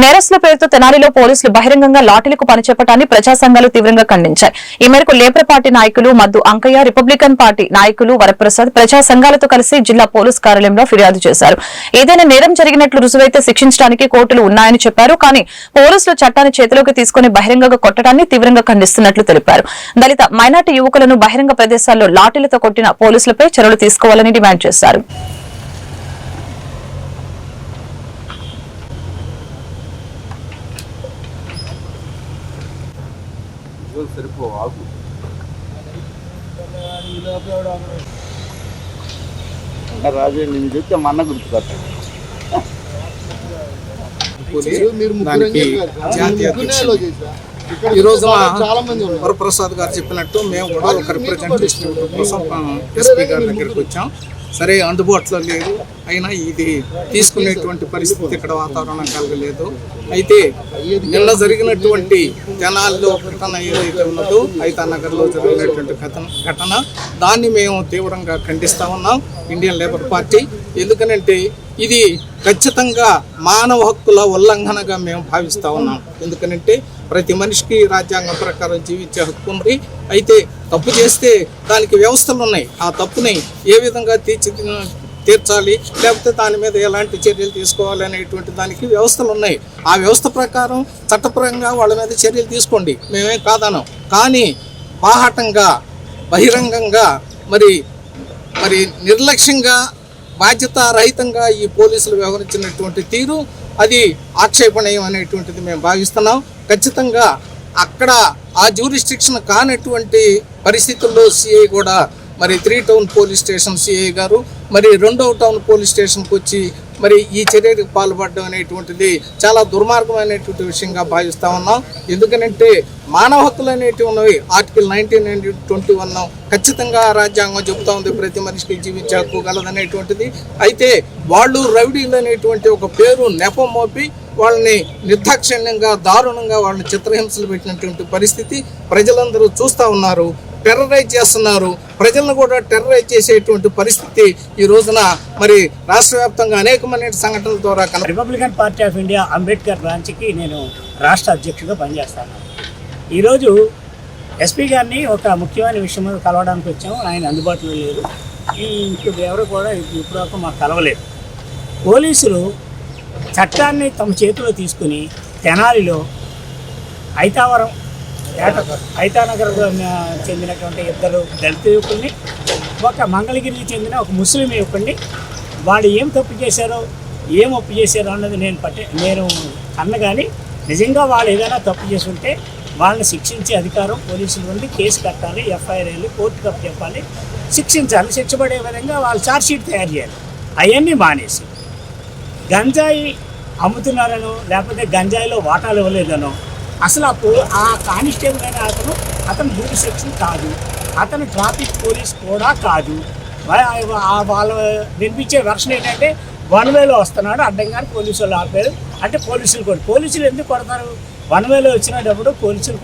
నేరస్తుల పేరుతో తెనాలిలో పోలీసులు బహిరంగంగా లాఠీలకు పనిచేపటాన్ని ప్రజా సంఘాలు తీవ్రంగా ఖండించాయి. ఈ మేరకు లేబర్ పార్టీ నాయకులు మద్దు అంకయ్య రిపబ్లికన్ పార్టీ నాయకులు వరప్రసాద్ ప్రజా సంఘాలతో కలిసి జిల్లా పోలీస్ కార్యాలయంలో ఫిర్యాదు చేశారు. ఏదైనా నేరం జరిగినట్లు రుజువైతే శిక్షించడానికి కోర్టులు ఉన్నాయని చెప్పారు. కానీ పోలీసులు చట్టాన్ని చేతిలోకి తీసుకుని బహిరంగంగా కొట్టడాన్ని తీవ్రంగా ఖండిస్తున్నట్లు తెలిపారు. దళిత మైనార్టీ యువకులను బహిరంగ ప్రదేశాల్లో లాఠీలతో కొట్టిన పోలీసులపై చర్యలు తీసుకోవాలని డిమాండ్ చేశారు. ఇదిగో సరిపో ఆకు రాజే నేను చెప్తే మా అన్న గుర్తుకొస్తాడు. మీరు ముగ్గురు దానికి ఎంగేజ్ గారు. జాతీయ ముగ్గురునే అధ్యక్షుడు. లో చేశా. ఇక్కడ ఈ రోజున చాలా మంది ఉన్నారు. వరప్రసాద్ గారు చెప్పినట్టు మేము కూడా ఒక రిప్రజెంటేషన్ కోసం ఎస్పీ గారి దగ్గరికి వచ్చాం. సరే అందుబాటులో లేదు. అయినా ఇది తీసుకునేటువంటి పరిస్థితి ఇక్కడ వాతావరణం కలగలేదు. అయితే నిన్న జరిగినటువంటి జనాల్లో ఘటన ఏదైతే ఉన్నదో అయితే నగర్లో జరిగినటువంటి ఘటన ఘటన దాన్ని మేము తీవ్రంగా ఖండిస్తా ఉన్నాం. Indian labour party. ఎందుకనంటే ఇది ఖచ్చితంగా మానవ హక్కుల ఉల్లంఘనగా మేము భావిస్తూ ఉన్నాం. ఎందుకంటే ప్రతి మనిషికి రాజ్యాంగం ప్రకారం జీవించే హక్కు ఉంది. అయితే తప్పు చేస్తే దానికి వ్యవస్థలు ఉన్నాయి. ఆ తప్పుని ఏ విధంగా తీర్చి తీర్చాలి? లేకపోతే దాని మీద ఎలాంటి చర్యలు తీసుకోవాలి అనేటువంటి దానికి వ్యవస్థలు ఉన్నాయి. ఆ వ్యవస్థ ప్రకారం చట్టపరంగా వాళ్ళ మీద చర్యలు తీసుకోండి. మేమేం కాదనం. కానీ బాహాటంగా బహిరంగంగా మరి మరి నిర్లక్ష్యంగా బాధ్యత రహితంగా ఈ పోలీసులు వ్యవహరించినటువంటి తీరు అది ఆక్షేపణీయం అనేటువంటిది మేము భావిస్తున్నాం. ఖచ్చితంగా అక్కడ ఆ జ్యూరిస్టిక్షన్ కానటువంటి పరిస్థితుల్లో సిఐ కూడా మరి three town police station CI గారు మరి రెండవ టౌన్ పోలీస్ స్టేషన్కి వచ్చి మరి ఈ చర్యకు పాల్పడడం అనేటువంటిది చాలా దుర్మార్గమైనటువంటి విషయంగా భావిస్తూ ఉన్నాం. ఎందుకనంటే మానవ హక్కులు అనేటివి ఉన్నవి article nineteen and twenty one ఖచ్చితంగా రాజ్యాంగం చెబుతా ఉంది. ప్రతి మనిషికి జీవించే హక్కు కలదనేటువంటిది అయితే వాళ్ళు రౌడీలు అనేటువంటి ఒక పేరు నెపం మోపి వాళ్ళని నిర్దాక్షిణ్యంగా దారుణంగా వాళ్ళని చిత్రహింసలు పెట్టినటువంటి పరిస్థితి ప్రజలందరూ చూస్తూ ఉన్నారు. టెర్రరైజ్ చేస్తున్నారు. ప్రజలను కూడా టెర్రరైజ్ చేసేటువంటి పరిస్థితి ఈ రోజున మరి రాష్ట్ర వ్యాప్తంగా అనేకమైన సంఘటనల ద్వారా republican party of India Ambedkar బ్రాంచ్కి నేను రాష్ట్ర అధ్యక్షుడిగా పనిచేస్తాను. ఈరోజు ఎస్పీ గారిని ఒక ముఖ్యమైన విషయం మీద కలవడానికి వచ్చాము. ఆయన అందుబాటులో లేరు. ఈ ఇప్పుడు ఎవరు కూడా ఇప్పుడు మాకు కలవలేదు. పోలీసులు చట్టాన్ని తమ చేతిలో తీసుకుని తెనాలిలో ఐతావరం ఐతానగర్ చెందినటువంటి ఇద్దరు దళిత యువకుల్ని ఒక మంగళగిరికి చెందిన ఒక ముస్లిం యువకుడిని వాళ్ళు ఏం తప్పు చేశారో ఏం ఒప్పు చేశారో అన్నది నేను పట్టే నేను అన్న కానీ నిజంగా వాళ్ళు ఏదైనా తప్పు చేసి ఉంటే వాళ్ళని శిక్షించే అధికారం పోలీసులు ఉంది కేసు కట్టాలి ఎఫ్ఐఆర్ వెళ్ళి కోర్టు కప్పు చెప్పాలి శిక్షించాలి. శిక్షపడే విధంగా వాళ్ళు ఛార్జ్షీట్ తయారు చేయాలి. అవన్నీ మానేసి గంజాయి అమ్ముతున్నారనో లేకపోతే గంజాయిలో వాటాలు ఇవ్వలేదనో అసలు అప్పుడు ఆ కానిస్టేబుల్ అనే అతను అతను డ్యూటీ సెక్షన్ కాదు. అతను ట్రాఫిక్ పోలీస్ కూడా కాదు. వాళ్ళు వాళ్ళ వినిపించే వెర్షన్ ఏంటంటే వన్ వేలో వస్తున్నాడు అడ్డంగానే పోలీసు వాళ్ళు ఆపారు. అంటే పోలీసులు కొడు పోలీసులు ఎందుకు కొడతారు? వన్ వేలో వచ్చినప్పుడు పోలీసులు కొడతారు.